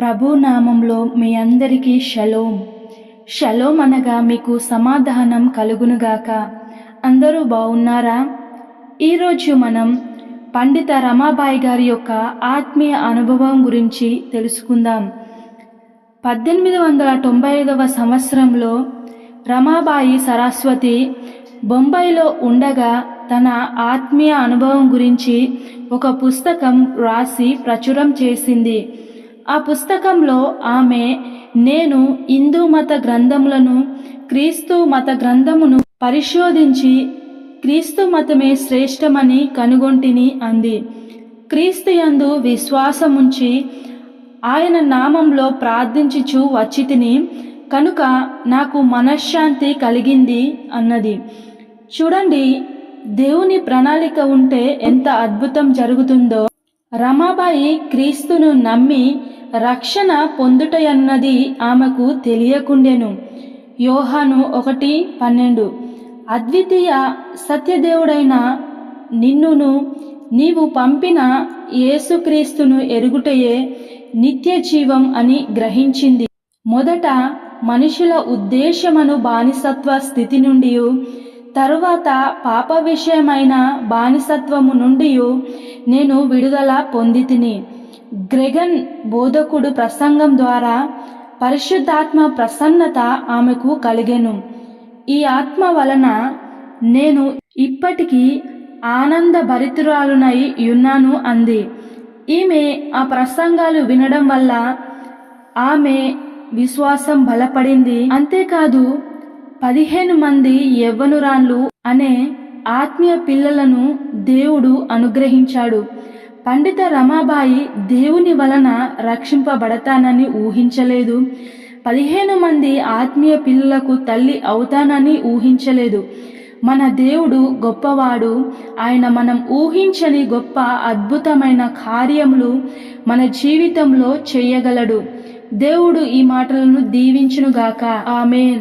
ప్రభు నామంలో మీ అందరికీ shalom. Shalom అనగా మీకు సమాధానం కలుగునుగాక. అందరూ బాగున్నారా ఈరోజు మనం పండిత రమాబాయి గారి యొక్క ఆత్మీయ అనుభవం గురించి తెలుసుకుందాం. పద్దెనిమిది వందల తొంభై ఐదవ సంవత్సరంలో రమాబాయి సరస్వతి బొంబాయిలో ఉండగా తన ఆత్మీయ అనుభవం గురించి ఒక పుస్తకం రాసి ప్రచురం చేసింది. ఆ పుస్తకంలో ఆమె నేను హిందూ మత గ్రంథములను క్రీస్తు మత గ్రంథమును పరిశోధించి క్రీస్తు మతమే శ్రేష్టమని కనుగొంటిని అంది. క్రీస్తు యందు విశ్వాసముంచి ఆయన నామంలో ప్రార్థించుచు వచ్చితిని కనుక నాకు మనశ్శాంతి కలిగింది అన్నది. చూడండి దేవుని ప్రణాళిక ఉంటే ఎంత అద్భుతం జరుగుతుందో. రమాబాయి క్రీస్తును నమ్మి రక్షణ పొందుటయన్నది ఆమెకు తెలియకుండెను. యోహాను ఒకటి పన్నెండు. అద్వితీయ సత్యదేవుడైన నిన్నును నీవు పంపిన యేసుక్రీస్తును ఎరుగుటయే నిత్య జీవం అని గ్రహించింది. మొదట మనుషుల ఉద్దేశమను బానిసత్వ స్థితి నుండి తరువాత పాప విషయమైన బానిసత్వము నుండి నేను విడుదల పొందితిని. గ్రెగన్ బోధకుడు ప్రసంగం ద్వారా పరిశుద్ధాత్మ ప్రసన్నత ఆమెకు కలిగెను. ఈ ఆత్మ వలన నేను ఇప్పటికీ ఆనంద భరితురాలునై ఉన్నాను అంది. ఈమె ఆ ప్రసంగాలు వినడం వల్ల ఆమె విశ్వాసం బలపడింది. అంతేకాదు పదిహేను మంది యవ్వనురాన్లు అనే ఆత్మీయ పిల్లలను దేవుడు అనుగ్రహించాడు. పండిత రమాబాయి దేవుని వలన రక్షింపబడతానని ఊహించలేదు. పదిహేను మంది ఆత్మీయ పిల్లలకు తల్లి అవుతానని ఊహించలేదు. మన దేవుడు గొప్పవాడు. ఆయన మనం ఊహించని గొప్ప అద్భుతమైన కార్యములు మన జీవితంలో చేయగలడు. దేవుడు ఈ మాటలను దీవించునుగాక. ఆమెన్.